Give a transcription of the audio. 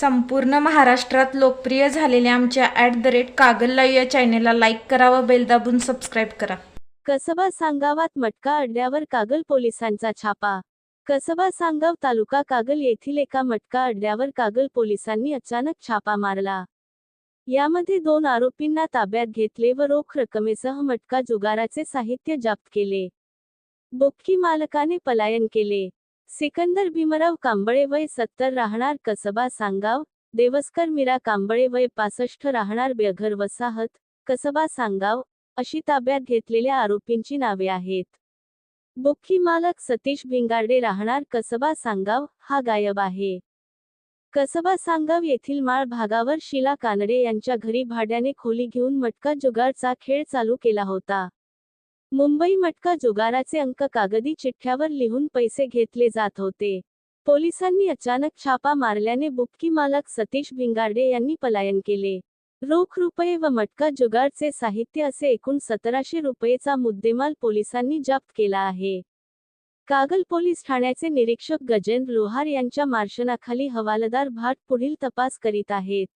संपूर्ण महाराष्ट्रात लोकप्रिय झालेल्या आमच्या at the rate Kagal live या चॅनेलला लाईक करा व बेल दाबून सबस्क्राईब करा. कसबा सांगावात मटका अड्ड्यावर कागल पोलिसांचा छापा. कसबा सांगाव तालुका कागल येथील एका मटका अड्ड्यावर कागल पोलिसांनी अचानक छापा मारला. यामध्ये दोन आरोपींना ताब्यात घेतले व रोख रकमेसह मटका जुगाराचे साहित्य जप्त केले. बोक्की मालकाने पलायन केले. सिकंदर भीमराव कांबळे वय सत्तर राहणार कसबा सांगाव देवस्कर मीरा कांबळे वय पासष्ट राहणार बेघर वसाहत कसबा सांगाव अशी ताब्यात घेतलेल्या आरोपींची नावे आहेत. बुक्की मालक सतीश भिंगारडे राहणार कसबा सांगाव हा गायब आहे. कसबा सांगाव येथील माळ भागावर शिला कानडे यांच्या घरी भाड्याने खोली घेऊन मटका जुगारचा खेळ चालू केला होता. मुंबई मटका जुगाराचे अंक कागदी चिठ्ठ्यावर लिहून पैसे घेतले जात होते. पोलिसांनी अचानक छापा मारल्याने बुक्की मालक सतीश भिंगारडे यांनी पलायन केले. रोख रुपये व मटका जुगारचे साहित्य असे एकूण सतराशे रुपयेचा मुद्देमाल पोलिसांनी जप्त केला आहे. कागल पोलीस ठाण्याचे निरीक्षक गजेंद्र लोहार यांच्या मार्शनाखाली हवालदार भाट पुढील तपास करीत आहेत.